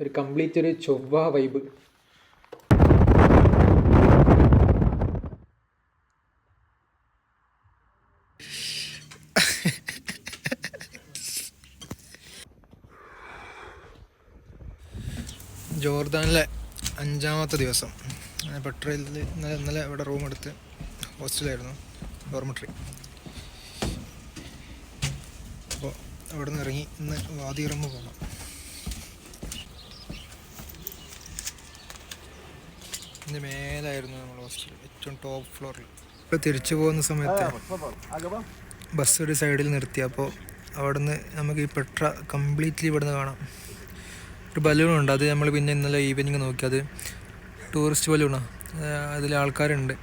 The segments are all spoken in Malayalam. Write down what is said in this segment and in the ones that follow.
ഒരു കംപ്ലീറ്റ് ഒരു ചൊവ്വ വൈബ് ജോർദാനിലെ അഞ്ചാമത്തെ ദിവസം. ഞാൻ പെട്രോളിൽ ഇന്നലെ ഇന്നലെ ഇവിടെ റൂം എടുത്ത് ഹോസ്റ്റലായിരുന്നു ഡോർമെട്രി അപ്പോൾ അവിടെ നിന്ന് ഇറങ്ങി ഇന്ന് വാദിറമ്പ് പോകണം ഇതിന്റെ മേലായിരുന്നു നമ്മൾ ഹോസ്റ്റൽ ഏറ്റവും ടോപ്പ് ഫ്ലോറിൽ ഇപ്പോൾ തിരിച്ചു പോകുന്ന സമയത്ത് ബസ് ഒരു സൈഡിൽ നിർത്തി. അപ്പോൾ അവിടുന്ന് നമുക്ക് ഈ പെട്ര കംപ്ലീറ്റ്ലി ഇവിടുന്ന് കാണാം. ഒരു ബലൂൺ ഉണ്ട്. അത് നമ്മൾ പിന്നെ ഇന്നലെ ഈവനിങ് നോക്കി. അത് ടൂറിസ്റ്റ് ബലൂണാണ് അതിൽ ആൾക്കാരുണ്ട്.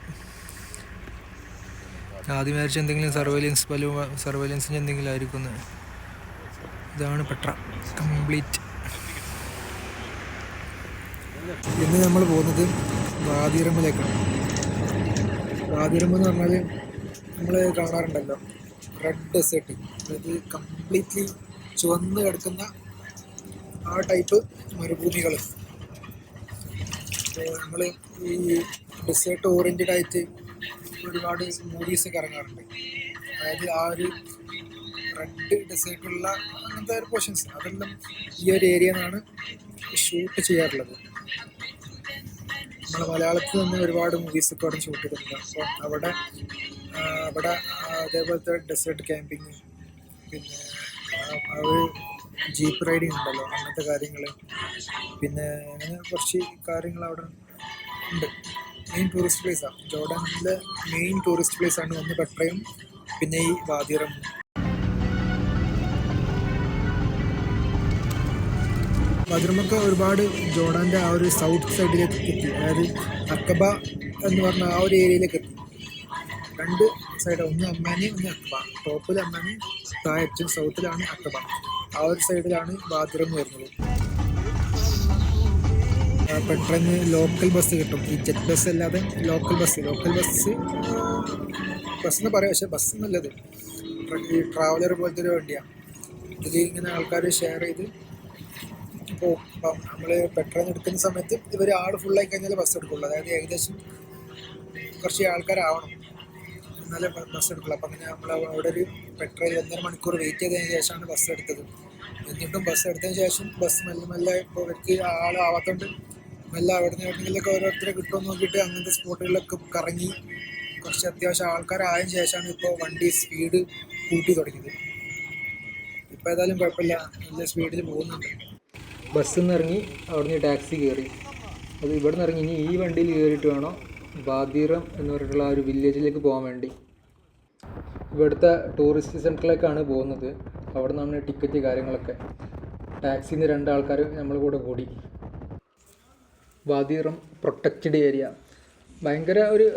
ആദ്യം വിചാരിച്ച എന്തെങ്കിലും സർവൈലൻസ് ബലൂ സർവൈലൻസിന്റെ എന്തെങ്കിലും ആയിരിക്കും. ഇതാണ് പെട്ര. കംപ്ലീറ്റ് ഇന്ന് നമ്മൾ പോകുന്നത് വാതിറമ്പിലേക്കാണ് വാതിരമ്പ് എന്ന് പറഞ്ഞാൽ നമ്മൾ കാണാറുണ്ടല്ലോ. റെഡ് ഡെസേർട്ട് അതായത് കംപ്ലീറ്റ്ലി ചുവന്ന് കിടക്കുന്ന ആ ടൈപ്പ് മരുഭൂമികൾ നമ്മൾ ഈ ഡെസേർട്ട് ഓറിയന്റഡ് ആയിട്ട് ഒരുപാട് മൂവീസൊക്കെ ഇറങ്ങാറുണ്ട്. അതായത് ആ ഒരു റെഡ് ഡെസേർട്ടുള്ള അങ്ങനത്തെ ഒരു പോർഷൻസ് അതെല്ലാം ഈ ഒരു ഏരിയ നിന്നാണ് ഷൂട്ട് ചെയ്യാറുള്ളത്. നമ്മളെ മലയാളത്തിൽ നിന്ന് ഒരുപാട് മൂവീസൊക്കെ അവിടെ ഷൂട്ട് ചെയ്തിട്ടുണ്ട് അപ്പോൾ അവിടെ അവിടെ അതേപോലത്തെ ഡെസേർട്ട് ക്യാമ്പിങ് പിന്നെ ഒരു ജീപ്പ് റൈഡിങ് ഉണ്ടല്ലോ അങ്ങനത്തെ കാര്യങ്ങൾ പിന്നെ അങ്ങനെ കുറച്ച് കാര്യങ്ങൾ അവിടെ ഉണ്ട്. മെയിൻ ടൂറിസ്റ്റ് പ്ലേസാണ് ജോർഡാനിലെ മെയിൻ ടൂറിസ്റ്റ് പ്ലേസാണ് ഒന്ന് പെട്രയും പിന്നെ ഈ വാദിറം വാദിറമൊക്കെ ഒരുപാട് ജോർഡാന്റെ ആ ഒരു സൗത്ത് സൈഡിലേക്ക് എത്തി. അതായത് അക്കബ എന്ന് പറഞ്ഞ ആ ഒരു ഏരിയയിലേക്ക് എത്തി. രണ്ട് സൈഡ് ഒന്ന് അമ്മാനി ഒന്ന് അക്കബ ടോപ്പിൽ അമ്മാനി താഴെ ഏറ്റവും സൗത്തിലാണ് അക്കബ ആ ഒരു സൈഡിലാണ് ബാത്റൂം വരുന്നത്. പെട്ടെന്ന് ലോക്കൽ ബസ് കിട്ടും. ഈ ജെറ്റ് ബസ് അല്ലാതെ local bus local bus bus എന്ന് പറയാം. പക്ഷേ ബസ് ഈ ട്രാവലർ പോലത്തെ ഒരു വണ്ടിയാണ് ഇതിൽ ഇങ്ങനെ ആൾക്കാർ ഷെയർ ചെയ്ത് പോകും ഇപ്പം നമ്മൾ പെട്രോൾ എടുക്കുന്ന സമയത്ത് ഇവർ ആൾ ഫുള്ളായി കഴിഞ്ഞാൽ ബസ് എടുക്കുള്ളൂ. അതായത് ഏകദേശം കുറച്ച് ആൾക്കാരാവണം. എന്നാലേ ബസ് എടുക്കുള്ളൂ. അപ്പം അങ്ങനെ നമ്മൾ അവിടെ ഒരു പെട്രോൾ ഒന്നര മണിക്കൂർ വെയിറ്റ് ചെയ്തതിന് ശേഷമാണ് ബസ് എടുത്തത്. എന്നിട്ടും ബസ് എടുത്തതിന് ശേഷം ബസ് മെല്ലെ മെല്ലെ ഇപ്പോൾ ഇവർക്ക് ആളാവാത്തതുകൊണ്ട് മെല്ലെ അവിടെ നിന്ന് എവിടെയെങ്കിലൊക്കെ ഓരോരുത്തരെ കിട്ടുമെന്ന് നോക്കിയിട്ട് അങ്ങനത്തെ സ്പോട്ടുകളിലൊക്കെ കറങ്ങി കുറച്ച് അത്യാവശ്യം ആൾക്കാരായതിനു ശേഷമാണ് ഇപ്പോൾ വണ്ടി സ്പീഡ് കൂട്ടി തുടങ്ങിയത്. ഇപ്പോൾ ഏതായാലും കുഴപ്പമില്ല. നല്ല സ്പീഡിൽ പോകുന്നുണ്ട്. ബസ്സിൽ നിന്ന് ഇറങ്ങി അവിടുന്ന് ടാക്സി കയറി. അത് ഇവിടെ നിന്ന് ഇറങ്ങി ഇനി ഈ വണ്ടിയിൽ കയറിയിട്ട് വേണം? ബാദീറം എന്ന് പറഞ്ഞിട്ടുള്ള ആ ഒരു വില്ലേജിലേക്ക് പോകാൻ വേണ്ടി. ഇവിടുത്തെ ടൂറിസ്റ്റ് സെന്ററിലേക്കാണ് പോകുന്നത്. അവിടെ നിന്നാണ് ടിക്കറ്റ് കാര്യങ്ങളൊക്കെ. ടാക്സിയിൽ നിന്ന് രണ്ടാൾക്കാർ നമ്മൾ കൂടെ കൂടി. വാദിറം പ്രൊട്ടക്റ്റഡ് ഏരിയ ഭയങ്കര ഒരു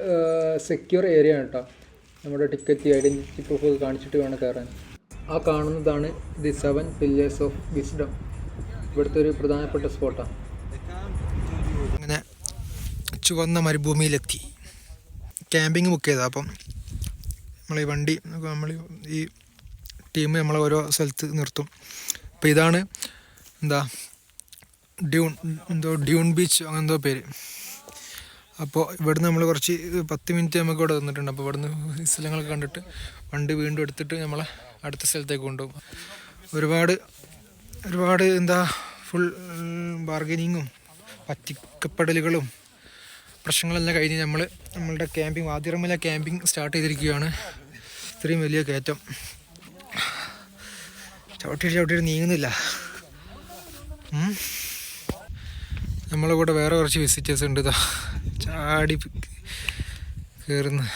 സെക്യൂർ ഏരിയ ആണ് കേട്ടോ. നമ്മുടെ ടിക്കറ്റ് ഐഡന്റിറ്റി പ്രൂഫ് കാണിച്ചിട്ട് വേണം കയറാൻ. ആ കാണുന്നതാണ് the seven pillars of wisdom. ഇവിടുത്തെ ഒരു പ്രധാനപ്പെട്ട സ്പോട്ടാണ്. അങ്ങനെ ചുവന്ന മരുഭൂമിയിലെത്തി. ക്യാമ്പിങ് ബുക്ക് ചെയ്താൽ അപ്പം നമ്മൾ ഈ വണ്ടി നമ്മൾ ഈ ടീം നമ്മൾ ഓരോ സ്ഥലത്ത് നിർത്തും. അപ്പോൾ ഇതാണ് എന്താ ഡ്യൂൺ എന്തോ ഡ്യൂൺ ബീച്ച് അങ്ങനെ എന്തോ പേര്. അപ്പോൾ ഇവിടുന്ന് നമ്മൾ കുറച്ച് പത്ത് മിനിറ്റ് നമുക്ക് ഇവിടെ തന്നിട്ടുണ്ട് അപ്പോൾ ഇവിടുന്ന് സ്ഥലങ്ങളൊക്കെ കണ്ടിട്ട് വണ്ടി വീണ്ടും എടുത്തിട്ട് നമ്മളെ അടുത്ത സ്ഥലത്തേക്ക് കൊണ്ടുപോകും. ഒരുപാട് ഒരുപാട് എന്താ ഫുൾ ബാർഗനിങ്ങും പറ്റിക്കപ്പെടലുകളും പ്രശ്നങ്ങളെല്ലാം കഴിഞ്ഞ് നമ്മൾ നമ്മളുടെ ക്യാമ്പിംഗ് ആദ്യമല്ല ക്യാമ്പിംഗ് സ്റ്റാർട്ട് ചെയ്തിരിക്കുകയാണ്. ഇത്രയും വലിയ കയറ്റം. ചവിട്ടി ചവിട്ടി നീങ്ങുന്നില്ല. നമ്മളെ കൂടെ വേറെ കുറച്ച് വിസിറ്റേഴ്സ് ഉണ്ട് ഇതാ ചാടി കയറുന്ന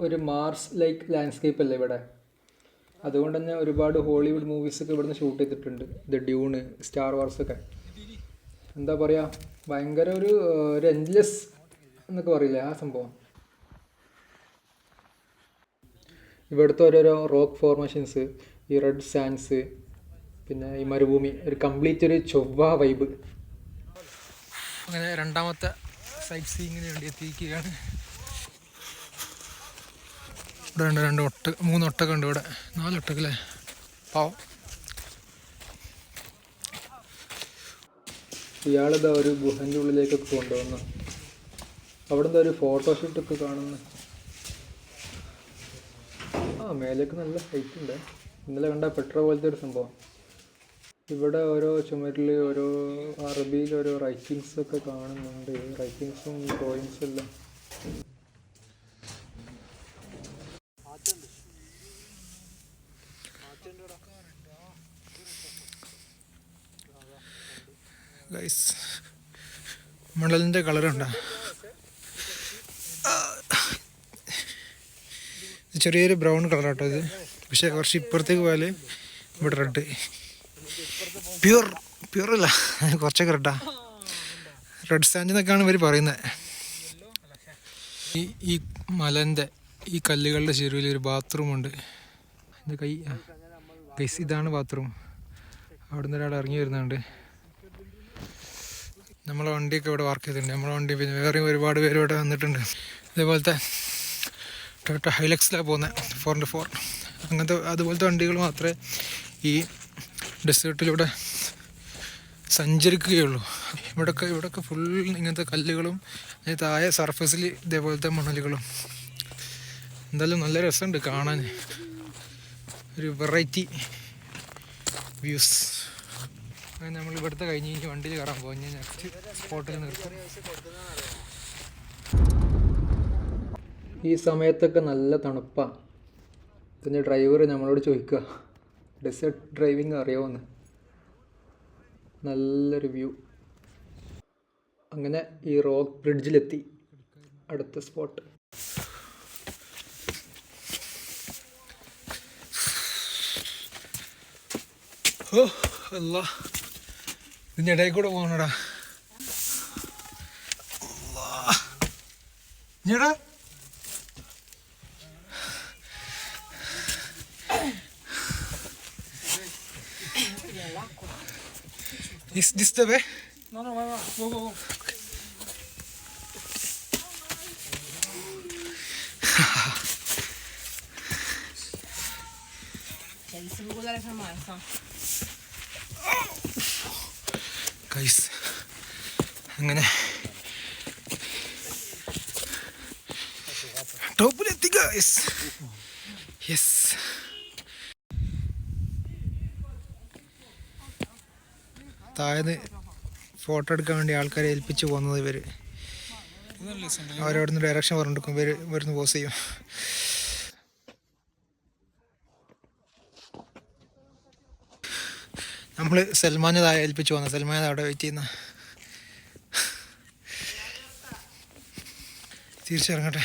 ഒരു മാർസ് ലൈക്ക് ലാൻഡ്സ്കേപ്പ് അല്ലേ ഇവിടെ? അതുകൊണ്ട് തന്നെ ഒരുപാട് ഹോളിവുഡ് മൂവീസൊക്കെ ഇവിടുന്ന് ഷൂട്ട് ചെയ്തിട്ടുണ്ട്. ദ ഡ്യൂണ് സ്റ്റാർ വാർസ് ഒക്കെ എന്താ പറയുക ഭയങ്കര ഒരു ഒരു എന്നൊക്കെ പറയില്ല ആ സംഭവം. ഇവിടുത്തെ ഓരോരോ റോക്ക് ഫോർമേഷൻസ് ഈ റെഡ് സാൻഡ്സ് പിന്നെ ഈ മരുഭൂമി ഒരു കംപ്ലീറ്റ് ഒരു ചൊവ്വ വൈബ് അങ്ങനെ രണ്ടാമത്തെ സൈറ്റ് സീങ്ങിന് വേണ്ടി എത്തിയിരിക്കുകയാണ്. ഇവിടെ ഉണ്ട് രണ്ട് ഒട്ട് മൂന്ന് ഒട്ടൊക്കെ ഉണ്ട് ഇവിടെ. നാല് ഒട്ടക്കല്ലേ പാവം. ഇയാളിതാ ഒരു ഗുഹന്റെ ഉള്ളിലേക്കൊക്കെ കൊണ്ടുവന്നു. അവിടെ എന്താ ഒരു ഫോട്ടോഷൂട്ടൊക്കെ കാണുന്നു. ആ മേലേക്ക് നല്ല ഹൈറ്റ് ഉണ്ട്. ഇന്നലെ കണ്ട പെട്ര പോലത്തെ ഒരു സംഭവം. ഇവിടെ ഓരോ ചുമരിൽ ഓരോ അറബിയിൽ ഓരോ റൈറ്റിങ്സ് ഒക്കെ കാണുന്നുണ്ട്. റൈറ്റിങ്സും ഡ്രോയിങ്സും എല്ലാം. ഗൈസ് മണലിന്റെ കളറുണ്ടോ ചെറിയൊരു ബ്രൗൺ കളർ കേട്ടോ ഇത്. പക്ഷേ കുറച്ച് ഇപ്പുറത്തേക്ക് പോയാൽ ഇവിടെ റെഡ് പ്യൂർ പ്യൂർ അല്ല. കുറച്ചൊക്കെ റെഡാ റെഡ് സാൻഡ് എന്നൊക്കെയാണ് ഇവർ പറയുന്നത്. ഈ ഈ മലന്റെ ഈ കല്ലുകളുടെ ചെരുവിൽ ഒരു ബാത്റൂം ഉണ്ട്. എന്റെ കൈ ഗൈസ് ഇതാണ് ബാത്റൂം അവിടെ നിന്ന് ഒരാൾ ഇറങ്ങി വരുന്നുണ്ട്. നമ്മളെ വണ്ടിയൊക്കെ ഇവിടെ വർക്ക് ചെയ്തിട്ടുണ്ട്. നമ്മളെ വണ്ടി പിന്നെ വേറെ ഒരുപാട് പേര് ഇവിടെ വന്നിട്ടുണ്ട്. ഇതേപോലത്തെ ടൊയോട്ട ഹൈലക്സിലാണ് പോകുന്നത് ഫോർ ഇന്റു ഫോർ അങ്ങനത്തെ അതുപോലത്തെ വണ്ടികൾ മാത്രമേ ഈ ഡെസേർട്ടിലൂടെ സഞ്ചരിക്കുകയുള്ളൂ. ഇവിടൊക്കെ ഇവിടൊക്കെ ഫുൾ ഇങ്ങനത്തെ കല്ലുകളും താഴെ സർഫസിൽ ഇതേപോലത്തെ മണലുകളും. എന്തായാലും നല്ല രസമുണ്ട് കാണാൻ ഒരു വെറൈറ്റി വ്യൂസ് അങ്ങനെ നമ്മൾ ഇവിടുത്തെ കഴിഞ്ഞ് കഴിഞ്ഞ് വണ്ടിയിൽ കയറാൻ പോകും. ഞാൻ നെക്സ്റ്റ് സ്പോട്ടിൽ നിർത്തും. ഈ സമയത്തൊക്കെ നല്ല തണുപ്പാണ് പിന്നെ ഡ്രൈവർ നമ്മളോട് ചോദിക്കുക ഡെസേർട്ട് ഡ്രൈവിംഗ് അറിയാമെന്ന് നല്ലൊരു വ്യൂ അങ്ങനെ ഈ റോക്ക് ബ്രിഡ്ജിലെത്തി അടുത്ത സ്പോട്ട് ഓ അല്ല. ഇതിന്റെ ഇടയിൽ കൂടെ പോകണടാ ഞടാ Is this the way? No, no, no, no. Go, go, go. Guys അങ്ങനെ. ടോപ്പിലെത്തി ഗൈസ് യെസ് താഴെ ഫോട്ടോ എടുക്കാൻ വേണ്ടി ആൾക്കാരെ ഏൽപ്പിച്ച് പോകുന്നത് ഇവർ അവരവിടുന്ന് ഡയറക്ഷൻ പറഞ്ഞെടുക്കും ഇവർ ഇവരുന്ന് പോസ് ചെയ്യും. നമ്മൾ സൽമാനെ ഏൽപ്പിച്ചു പോന്ന സൽമാൻ അവിടെ വെയിറ്റ് ചെയ്യുന്ന. തിരിച്ചിറങ്ങട്ടെ.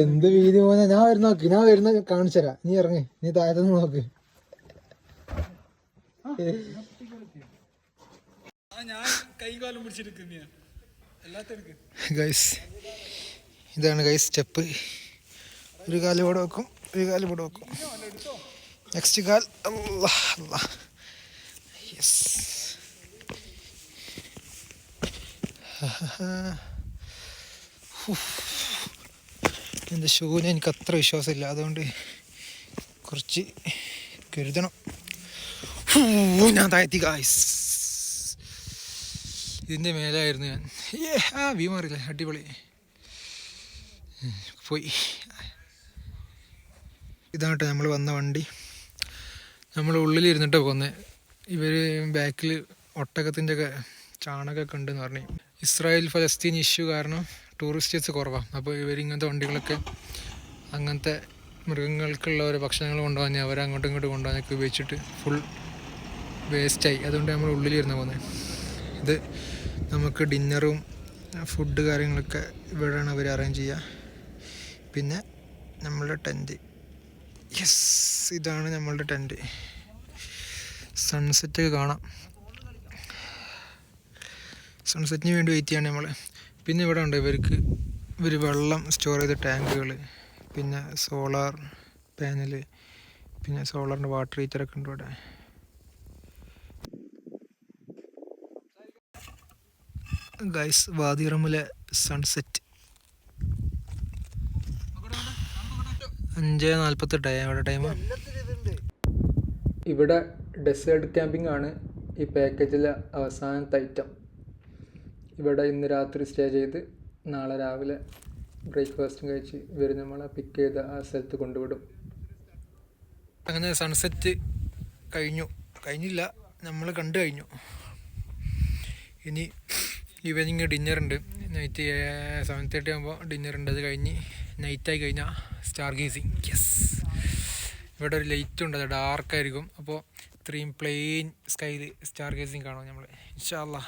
എന്ത് വീതി പോന്നെ ഞാൻ വരുന്ന നോക്ക്. ഞാൻ വരുന്ന. കാണിച്ചരാ തരാം. നീ ഇറങ്ങി. നീ താഴത്തു നോക്ക്. ഗൈസ് ഇതാണ് ഗൈസ് സ്റ്റെപ്പ് ഒരു കാലോടെ വെക്കും. ഒരു കാൽ ഇവിടെ വെക്കും നെക്സ്റ്റ് കാൽ. അല്ലാ അല്ലാ. യെസ് എന്റെ ഷൂവിന് എനിക്ക് അത്ര വിശ്വാസമില്ല. അതുകൊണ്ട് കുറച്ച് കരുതണം. ഞാൻ താഴ്ത്തി ഗായ്സ് ഇതിന്റെ മേലായിരുന്നു ഞാൻ. ഏ ആ വ്യൂ മാറിയില്ല? അടിപൊളി. പോയി. ഇതാണ് കേട്ടോ നമ്മൾ വന്ന വണ്ടി. നമ്മൾ ഉള്ളിലിരുന്നിട്ട് പോകുന്നത് ഇവർ ബാക്കിൽ ഒട്ടകത്തിന്റെ ഒക്കെ ചാണകമൊക്കെ ഉണ്ടെന്ന് പറഞ്ഞു. ഇസ്രായേൽ ഫലസ്തീൻ ഇഷ്യൂ കാരണം ടൂറിസ്റ്റേഴ്സ് കുറവാണ് അപ്പോൾ ഇവരിങ്ങനത്തെ വണ്ടികളൊക്കെ അങ്ങനത്തെ മൃഗങ്ങൾക്കുള്ള ഓരോ ഭക്ഷണങ്ങൾ കൊണ്ടുപോകാൻ അവർ അങ്ങോട്ടും ഇങ്ങോട്ടും കൊണ്ടുപോകാനൊക്കെ ഉപയോഗിച്ചിട്ട് ഫുൾ വേസ്റ്റായി അതുകൊണ്ട് നമ്മൾ ഉള്ളിലിരുന്ന് പോകുന്നത് ഇത് നമുക്ക് ഡിന്നറും ഫുഡ് കാര്യങ്ങളൊക്കെ ഇവിടെയാണ് അവർ അറേഞ്ച് ചെയ്യുക. പിന്നെ നമ്മളുടെ ടെന്റ് യെസ് ഇതാണ് നമ്മളുടെ ടെന്റ് സൺസെറ്റ് കാണാം. സൺസെറ്റിന് വേണ്ടി വെയിറ്റ് ചെയ്യാണ് നമ്മൾ പിന്നെ ഇവിടെ ഉണ്ട് ഇവർക്ക് ഇവർ വെള്ളം സ്റ്റോർ ചെയ്ത ടാങ്കുകൾ പിന്നെ സോളാർ പാനൽ പിന്നെ സോളാറിന്റെ വാട്ടർ ഹീറ്ററൊക്കെ ഉണ്ട് ഇവിടെ. ഗൈസ് വാദിറമ്മിലെ സൺസെറ്റ് അഞ്ച് നാൽപ്പത്തെട്ടായി അവിടെ ടൈം ഇവിടെ ഡെസേർട്ട് ക്യാമ്പിംഗ് ആണ് ഈ പാക്കേജിലെ അവസാനത്തെ ഐറ്റം ഇവിടെ ഇന്ന് രാത്രി സ്റ്റേ ചെയ്ത് നാളെ രാവിലെ ബ്രേക്ക്ഫാസ്റ്റും കഴിച്ച് ഇവർ നമ്മളെ പിക്ക് ചെയ്ത് ആ സ്ഥലത്ത് കൊണ്ടുവിടും. അങ്ങനെ സൺസെറ്റ് കഴിഞ്ഞു. കഴിഞ്ഞില്ല. നമ്മൾ കണ്ടു കഴിഞ്ഞു. ഇനി ഈവനിങ് ഡിന്നർ ഉണ്ട്. നൈറ്റ് സെവൻ തേർട്ടി ആകുമ്പോൾ ഡിന്നർ ഉണ്ട്. അത് കഴിഞ്ഞ് നൈറ്റായി കഴിഞ്ഞാൽ സ്റ്റാർ ഗേസിങ് യെസ് ഇവിടെ ഒരു ലൈറ്റ് ഉണ്ട് അത് ഡാർക്കായിരിക്കും അപ്പോൾ ഇത്രയും പ്ലെയിൻ സ്കൈയിൽ സ്റ്റാർ ഗേസിങ് കാണും നമ്മൾ ഇൻഷാല്ല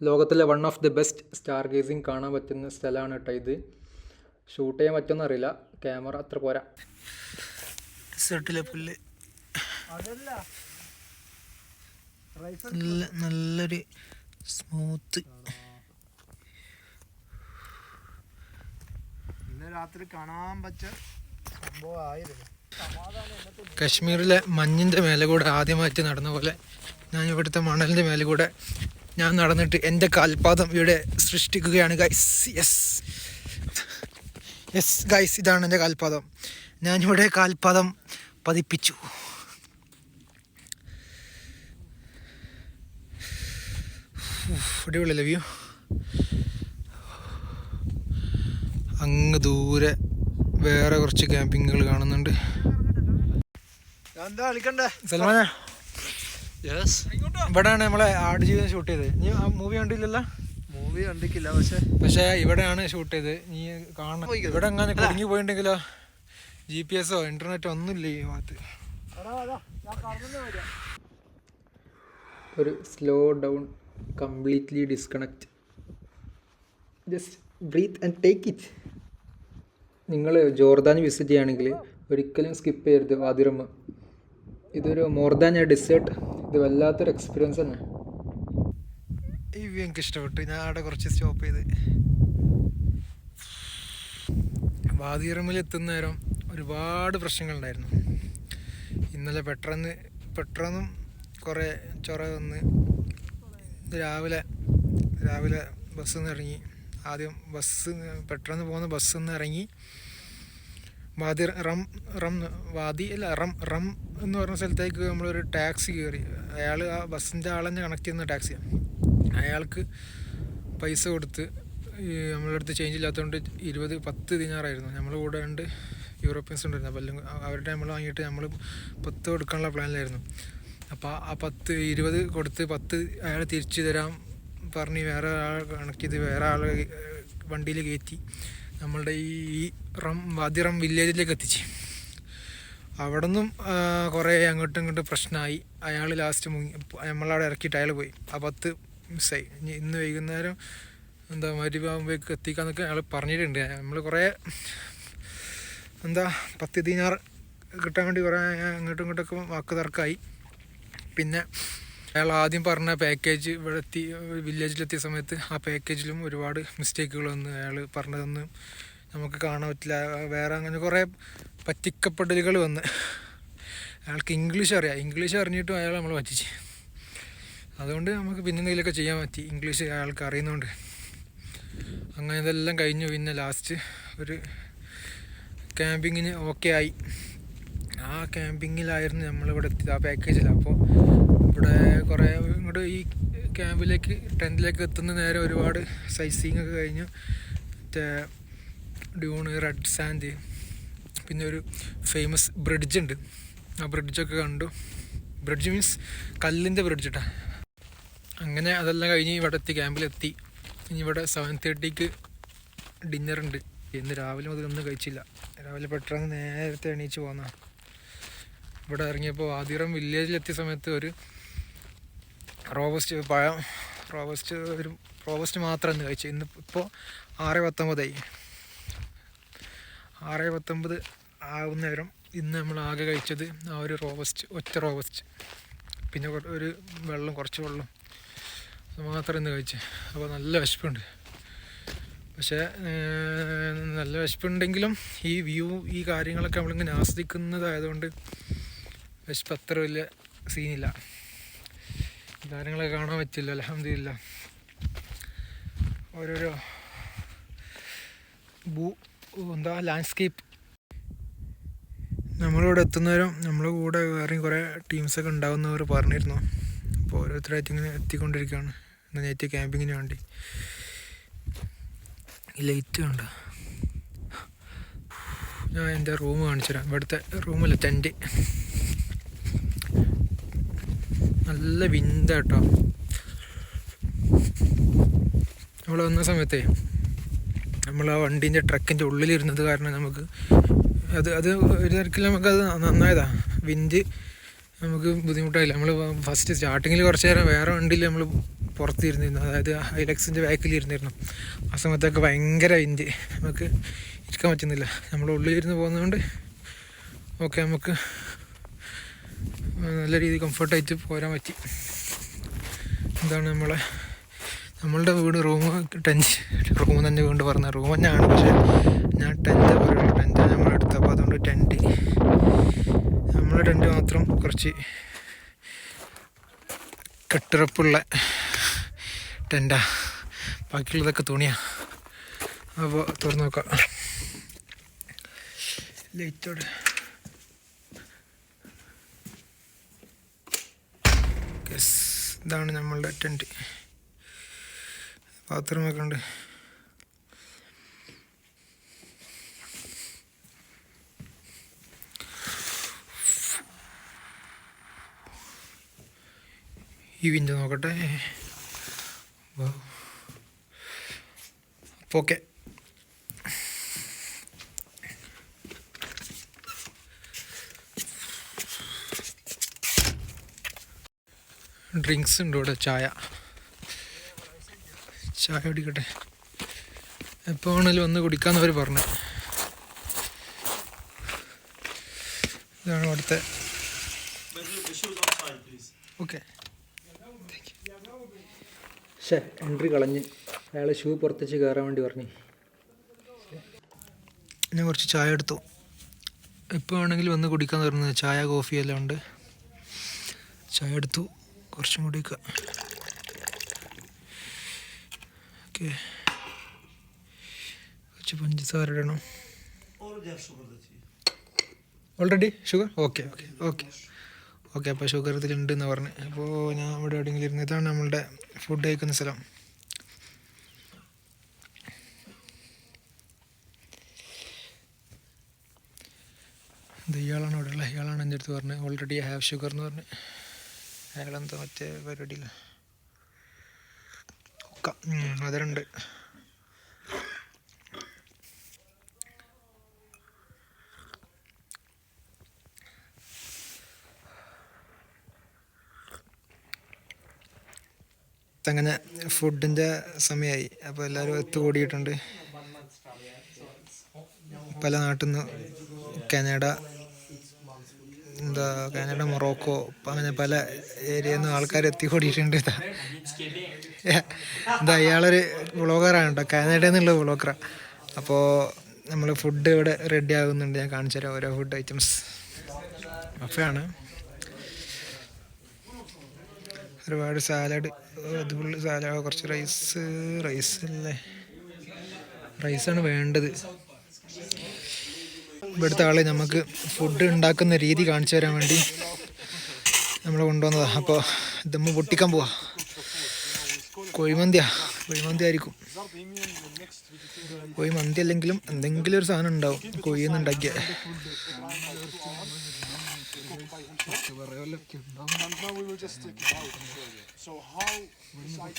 ലോകത്തിലെ one of the best star gazing കാണാൻ പറ്റുന്ന സ്ഥലമാണ് കേട്ടോ ഇത്. ഷൂട്ട് ചെയ്യാൻ പറ്റുമെന്ന് അറിയില്ല. ക്യാമറ അത്ര പോരാ. പുല്ല്. നല്ല നല്ലൊരു സ്മൂത്ത് രാത്രി കാണാൻ പറ്റ സംഭവമായിരുന്നു. കശ്മീരിലെ മഞ്ഞിന്റെ മേലെ കൂടെ ആദ്യമായിട്ട് നടന്ന പോലെ ഞാൻ ഇവിടുത്തെ മണലിന്റെ മേലെ കൂടെ ഞാൻ നടന്നിട്ട് എന്റെ കാൽപാദം ഇവിടെ സൃഷ്ടിക്കുകയാണ്. ഗൈസ് യെസ് യെസ് ഗൈസ് ഇതാണ് എന്റെ കാൽപാദം. ഞാനിവിടെ കാൽപാദം പതിപ്പിച്ചു. അടിപൊളിയല്ലേ വ്യൂ അങ്ങ് ദൂരെ വേറെ കുറച്ച് ക്യാമ്പിങ്ങുകൾ കാണുന്നുണ്ട്. സൽമാന. ഇവിടെയാണ് നമ്മളെ ആട് ജീവിതം ഷൂട്ട് ചെയ്തത്. നീ ആ മൂവി കണ്ടില്ലല്ലോ? മൂവി കണ്ടിക്കില്ല പക്ഷെ. പക്ഷേ ഇവിടെയാണ് ഷൂട്ട് ചെയ്തത്. നീ കാണണം. ഇവിടെ എങ്ങനെ കുടുങ്ങി പോയിട്ടുണ്ടെങ്കിലോ? ജി പി എസോ ഇന്റർനെറ്റോ ഒന്നുമില്ല ഈ ഭാഗത്ത്. ഒരു slow down completely disconnect just breathe and take it നിങ്ങൾ ജോർദാൻ വിസിറ്റ് ചെയ്യുകയാണെങ്കിൽ ഒരിക്കലും സ്കിപ്പ് ചെയ്യരുത് വാതിറമ്മ ഇതൊരു മോർ ദാൻ എ ഡിസേർട്ട് ഇത് വല്ലാത്തൊരു എക്സ്പീരിയൻസ് തന്നെ. ഈ വ്യൂ എനിക്ക് ഇഷ്ടപ്പെട്ടു. ഞാൻ അവിടെ കുറച്ച് സ്റ്റോപ്പ് ചെയ്ത്. വാതിറമ്മിൽ എത്തുന്ന നേരം ഒരുപാട് പ്രശ്നങ്ങളുണ്ടായിരുന്നു ഇന്നലെ പെട്ടെന്ന് പെട്ടെന്നും കുറേ ചൊറ വന്ന് രാവിലെ രാവിലെ ബസ്സിൽ നിന്ന് ഇറങ്ങി. ആദ്യം ബസ് പെട്ടെന്ന് പോകുന്ന ബസ്സിൽ നിന്ന് ഇറങ്ങി. വാതി റം റം വാതി അല്ല റം റം എന്ന് പറഞ്ഞ സ്ഥലത്തേക്ക് നമ്മളൊരു ടാക്സി കയറി അയാൾ ആ ബസ്സിന്റെ ആളെന്നെ കണക്ട് ചെയ്യുന്ന ടാക്സിയാണ് അയാൾക്ക് പൈസ കൊടുത്ത് ഈ നമ്മളുടെ അടുത്ത് ചേഞ്ച് ഇല്ലാത്തതുകൊണ്ട് ഇരുപത് പത്ത് ദിനാറായിരുന്നു. നമ്മൾ കൂടെ ഉണ്ട് യൂറോപ്യൻസ് ഉണ്ടായിരുന്നു. അപ്പോൾ എല്ലാം അവരുടെ നമ്മൾ വാങ്ങിയിട്ട് നമ്മൾ പത്ത് കൊടുക്കാനുള്ള പ്ലാനിലായിരുന്നു അപ്പോൾ ആ പത്ത് ഇരുപത് കൊടുത്ത് പത്ത് അയാൾ തിരിച്ചു തരാൻ പറഞ്ഞ് വേറെ ഒരാളെ കണക്ട് ചെയ്ത് വേറെ ആൾ വണ്ടിയിൽ കയറ്റി നമ്മളുടെ ഈ റം വാദിറം വില്ലേജിലേക്ക് എത്തിച്ച്. അവിടെ നിന്നും കുറേ അങ്ങോട്ടും ഇങ്ങോട്ടും പ്രശ്നമായി. അയാൾ ലാസ്റ്റ് മുങ്ങി നമ്മളവിടെ ഇറക്കിയിട്ട് അയാൾ പോയി. ആ പത്ത് മിസ്സായി. ഇനി ഇന്ന് വൈകുന്നേരം എന്താ മരുവാകുമ്പോഴേക്ക് എത്തിക്കാന്നൊക്കെ അയാൾ പറഞ്ഞിട്ടുണ്ട്. നമ്മൾ കുറേ എന്താ പത്ത് ദിനാർ കിട്ടാൻ വേണ്ടി കുറേ അങ്ങോട്ടും ഇങ്ങോട്ടൊക്കെ വാക്ക് തർക്കമായി പിന്നെ അയാൾ ആദ്യം പറഞ്ഞ പാക്കേജ് ഇവിടെ എത്തി വില്ലേജിലെത്തിയ സമയത്ത് ആ പാക്കേജിലും ഒരുപാട് മിസ്റ്റേക്കുകൾ വന്ന് അയാൾ പറഞ്ഞതൊന്നും നമുക്ക് കാണാൻ പറ്റില്ല. വേറെ അങ്ങനെ കുറേ പറ്റിക്കപ്പെടലുകൾ വന്ന്. അയാൾക്ക് ഇംഗ്ലീഷ് അറിയാം. ഇംഗ്ലീഷ് അറിഞ്ഞിട്ടും അയാൾ നമ്മൾ പറ്റിച്ച്. അതുകൊണ്ട് നമുക്ക് പിന്നെ എന്തെങ്കിലുമൊക്കെ ചെയ്യാൻ പറ്റി. ഇംഗ്ലീഷ് അയാൾക്ക് അറിയുന്നതുകൊണ്ട് അങ്ങനെ ഇതെല്ലാം കഴിഞ്ഞു. പിന്നെ ലാസ്റ്റ് ഒരു ക്യാമ്പിങ്ങിന് ഓക്കെ ആയി. ആ ക്യാമ്പിങ്ങിലായിരുന്നു നമ്മളിവിടെ എത്തിയത് ആ പാക്കേജിൽ അപ്പോൾ ഇവിടെ കുറേ ഇങ്ങോട്ട് ഈ ക്യാമ്പിലേക്ക് ടെന്റിലേക്ക് എത്തുന്ന നേരെ ഒരുപാട് സൈസിങ് ഒക്കെ കഴിഞ്ഞു. മറ്റേ ഡ്യൂണ് റെഡ് സാൻഡ് പിന്നെ ഒരു ഫേമസ് ബ്രിഡ്ജ് ഉണ്ട്. ആ ബ്രിഡ്ജൊക്കെ കണ്ടു. ബ്രിഡ്ജ് മീൻസ് കല്ലിന്റെ ബ്രിഡ്ജ് കേട്ടാ അങ്ങനെ അതെല്ലാം കഴിഞ്ഞ് ഇവിടെ എത്തി ക്യാമ്പിലെത്തി ഇനി ഇവിടെ സെവൻ തേർട്ടിക്ക് ഡിന്നറുണ്ട് ഇന്ന് രാവിലെ മുതൽ ഒന്നും കഴിച്ചില്ല. രാവിലെ പെട്ടെന്ന് നേരത്തെ എണീച്ച് പോന്ന. ഇവിടെ ഇറങ്ങിയപ്പോൾ ആദിറം വില്ലേജിലെത്തിയ സമയത്ത് ഒരു റോബസ്റ്റ് പഴം റോബസ്റ്റ് ഒരു റോബസ്റ്റ് മാത്രമാണ് കഴിച്ചു ഇന്ന് ഇപ്പോൾ ആറ് പത്തൊമ്പതായി. ആറ് പത്തൊമ്പത് ആവുന്ന നേരം ഇന്ന് നമ്മൾ ആകെ കഴിച്ചത് ആ ഒരു റോബസ്റ്റ് ഒറ്റ റോബസ്റ്റ് പിന്നെ ഒരു വെള്ളം കുറച്ച് വെള്ളം മാത്രം ഇന്ന് കഴിച്ചു. അപ്പോൾ നല്ല വിശപ്പുണ്ട്. പക്ഷേ നല്ല വിശപ്പുണ്ടെങ്കിലും ഈ വ്യൂ ഈ കാര്യങ്ങളൊക്കെ നമ്മളിങ്ങനെ ആസ്വദിക്കുന്നതായതുകൊണ്ട് വിശപ്പ് അത്ര വലിയ സീനില്ല. കാര്യങ്ങളൊക്കെ കാണാൻ പറ്റില്ല അലഹമില്ല ഓരോരോ ഭൂ എന്താ ലാൻഡ്സ്കേപ്പ് നമ്മളിവിടെ എത്തുന്നവരും നമ്മളെ കൂടെ വേറെയും കുറേ ടീംസൊക്കെ ഉണ്ടാവുന്നവർ പറഞ്ഞിരുന്നു. അപ്പോൾ ഓരോരുത്തരായിട്ട് ഇങ്ങനെ എത്തിക്കൊണ്ടിരിക്കുകയാണ്. ഇന്ന് നൈറ്റ് ക്യാമ്പിങ്ങിന് വേണ്ടി. ലൈറ്റ് കണ്ട? ഞാൻ എന്റെ റൂം കാണിച്ചു തരാം ഇവിടുത്തെ റൂമല്ല ടെന്റ് നല്ല വിന്ത കേട്ടോ. നമ്മൾ വന്ന സമയത്തെ നമ്മൾ ആ വണ്ടീന്റെ ട്രക്കിന്റെ ഉള്ളിലിരുന്നത് കാരണം നമുക്ക് അത് അത് ഒരു തരത്തിൽ നമുക്കത് നന്നായതാ. വിൻഡ് നമുക്ക് ബുദ്ധിമുട്ടായില്ല. നമ്മൾ ഫസ്റ്റ് സ്റ്റാർട്ടിങ്ങിൽ കുറച്ച് നേരം വേറെ വണ്ടിയിൽ നമ്മൾ പുറത്തിരുന്നിരുന്നു. അതായത് ഹൈലക്സിന്റെ ബാക്കിൽ ഇരുന്നിരുന്നു ആ സമയത്തൊക്കെ ഭയങ്കര വിൻഡ്. നമുക്ക് ഇരിക്കാൻ പറ്റുന്നില്ല. നമ്മൾ ഉള്ളിലിരുന്ന് പോകുന്നതുകൊണ്ട് ഓക്കെ നമുക്ക് നല്ല രീതിയിൽ കംഫർട്ടായിട്ട് പോരാൻ പറ്റി. എന്താണ് നമ്മളെ നമ്മളുടെ വീട് റൂം ടെന്റ് റൂം തന്നെ വീണ്ടും പറഞ്ഞ റൂം തന്നെയാണ്. പക്ഷേ ഞാൻ ടെന്റ് പറയുള്ളൂ ടെന്റാണ് നമ്മൾ അപ്പോൾ അതുകൊണ്ട് ടെന്റ് നമ്മളെ ടെന്റ് മാത്രം കുറച്ച് കെട്ടിറപ്പുള്ള ടെന്റാ ബാക്കിയുള്ളതൊക്കെ തുണിയാ. അപ്പോൾ തുറന്നു നോക്കാം. ലൈറ്റോടെ യെസ് ഇതാണ് നമ്മളുടെ ടെന്റ് ബാത്റൂമൊക്കെ ഉണ്ട്. ഈ വിൻഡോ നോക്കട്ടെ. അപ്പോൾ ഓക്കെ ഡ്രിങ്ക്സ് ഉണ്ട് ഇവിടെ ചായ. ചായ കുടിക്കട്ടെ. എപ്പോൾ വേണേലും വന്ന് കുടിക്കാമെന്നവർ പറഞ്ഞു. ഇതാണ് അവിടുത്തെ. ഓക്കെ ശേ എൻട്രി കളഞ്ഞ്. അയാൾ ഷൂ പുറത്തേച്ച് കയറാൻ വേണ്ടി പറഞ്ഞു. ഞാൻ കുറച്ച് ചായ എടുത്തു. എപ്പോൾ വേണമെങ്കിലും വന്ന് കുടിക്കാൻ പറഞ്ഞത് ചായ കോഫി എല്ലാം ഉണ്ട്. ചായ എടുത്തു. കുറച്ചും കൂടി ഓക്കെ. കുറച്ച് പഞ്ചസാര ഇടണം. Already sugar okay okay okay okay അപ്പോൾ ഷുഗർ ഇതിലുണ്ട് എന്ന് പറഞ്ഞു. അപ്പോൾ ഞാൻ ഇവിടെ എവിടെയെങ്കിലും ഇരുന്ന് ഇതാണ് നമ്മളുടെ ഫുഡ് കഴിക്കുന്ന സ്ഥലം. ഇത് ഇയാളാണ് ഇവിടെ ഇയാളാണ് എന്റെ അടുത്ത് പറഞ്ഞത് ഓൾറെഡി ഹാവ് ഷുഗർ എന്ന് പറഞ്ഞ്. അയാളെന്തോ മറ്റേ പരിപാടിയില്ല ഒക്കെ അതിലുണ്ട്. അങ്ങനെ ഫുഡിന്റെ സമയമായി അപ്പോൾ എല്ലാവരും എത്തുകൂടിയിട്ടുണ്ട് പല നാട്ടിൽ നിന്ന് കാനഡ എന്താ കാനഡ മൊറോക്കോ അങ്ങനെ പല ഏരിയയിൽ ആൾക്കാർ എത്തിക്കൂടിയിട്ടുണ്ട് ഇതാ ഇതാ ഇയാളൊരു വ്ളോഗറാണ് കേട്ടോ. കാനഡയിൽ നിന്നുള്ള വ്ളോഗറാണ് അപ്പോൾ നമ്മൾ ഫുഡ് ഇവിടെ റെഡി ആകുന്നുണ്ട്. ഞാൻ കാണിച്ചു തരാം ഓരോ ഫുഡ് ഐറ്റംസ് അഫയാണ് ഒരുപാട് സാലഡ് അതുപോലെ സാലഡ് കുറച്ച് റൈസ് റൈസ് അല്ലേ? റൈസാണ് വേണ്ടത്. ഇവിടുത്തെ ആളെ നമുക്ക് ഫുഡ് ഉണ്ടാക്കുന്ന രീതി കാണിച്ചു തരാൻ വേണ്ടി നമ്മൾ കൊണ്ടുവന്നതാണ് അപ്പോൾ ഇതമ്മ പൊട്ടിക്കാൻ പോവാ. കോഴിമന്തിയാ. കോഴിമന്തി ആയിരിക്കും. കോഴിമന്തി അല്ലെങ്കിലും എന്തെങ്കിലും ഒരു സാധനം ഉണ്ടാവും കോഴിയിൽ നിന്ന് ഉണ്ടാക്കിയ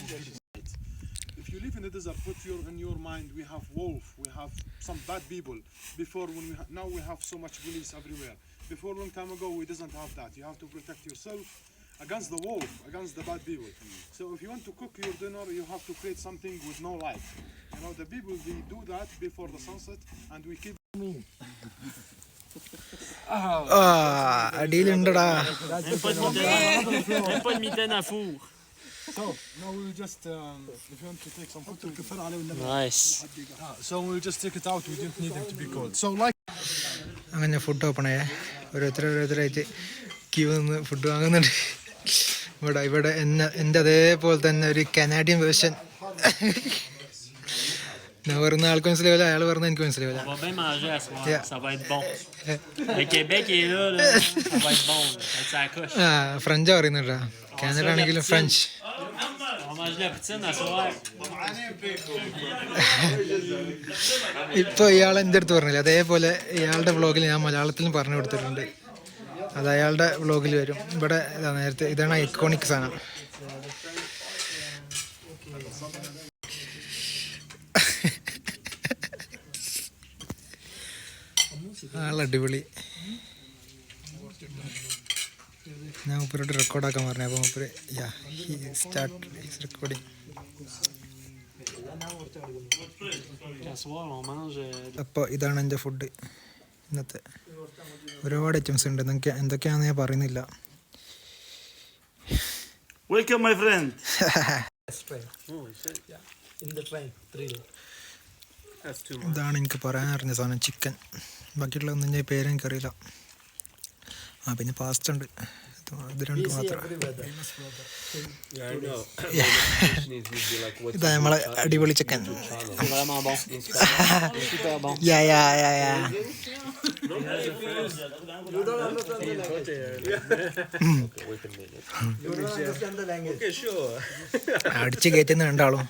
And now you live in the desert, put your in your mind we have wolf, we have some bad people. Before when we now we have so much police everywhere. Before long time ago we doesn't have that. You have to protect yourself against the wolf, against the bad people. So if you want to cook your dinner, you have to create something with no light. You know the people they do that before the sunset, and we keep. Me. ah, ah deal in So now we just um, if you want to take some food, Nice. so we'll just take it out. We don't need them to be cold. So like. അങ്ങനെ ഫുഡ് ഓപ്പൺ ആയേ ഓരോരുത്തർ ഓരോരുത്തരായിട്ട് ക്യൂ നിന്ന് ഫുഡ് വാങ്ങുന്നുണ്ട് ഇവിടെ ഇവിടെ എന്നെ എന്റെ അതേപോലെ തന്നെ ഒരു കനാഡിയൻ വേർഷൻ ഞാൻ പറയുന്ന ആൾക്ക് മനസ്സിലാവില്ല അയാൾ പറഞ്ഞ എനിക്ക് മനസ്സിലാവില്ല ഫ്രഞ്ചാ പറയുന്നുണ്ടാ കാനഡ ആണെങ്കിലും ഫ്രഞ്ച് ഇപ്പൊ ഇയാൾ എന്റെ അടുത്ത് പറഞ്ഞില്ല? അതേപോലെ ഇയാളുടെ വ്ളോഗിൽ ഞാൻ മലയാളത്തിലും പറഞ്ഞു കൊടുത്തിട്ടുണ്ട്. അത് അയാളുടെ വ്ളോഗിൽ വരും. ഇവിടെ നേരത്തെ ഇതാണ് ഐക്കോണിക് സാധനം. ആൾ അടിപൊളി ഞാൻ മുപ്പരോട്ട് റെക്കോർഡാക്കാൻ പറഞ്ഞു അപ്പോൾ മുപ്പര് yeah he start his recording അപ്പോൾ ഇതാണ് എന്റെ ഫുഡ് ഇന്നത്തെ ഒരുപാട് ഐറ്റംസ് ഉണ്ട്. നിങ്ങൾക്ക് എന്തൊക്കെയാണെന്ന് ഞാൻ പറയുന്നില്ല. വെൽക്കം മൈ ഫ്രണ്ട് ഇതാണ് എനിക്ക് പറയാൻ അറിഞ്ഞ സാധനം ചിക്കൻ ബാക്കിയുള്ളതൊന്നും ഞാൻ പേര് എനിക്കറിയില്ല. ആ പിന്നെ പാസ്റ്റ് ഉണ്ട്. ഇത് രണ്ട് മാത്രം. ഇതാ നമ്മളെ അടിപൊളി ചിക്കൻ. യാ യാ യാ യാ അടിച്ച് കയറ്റുന്ന രണ്ടാളും.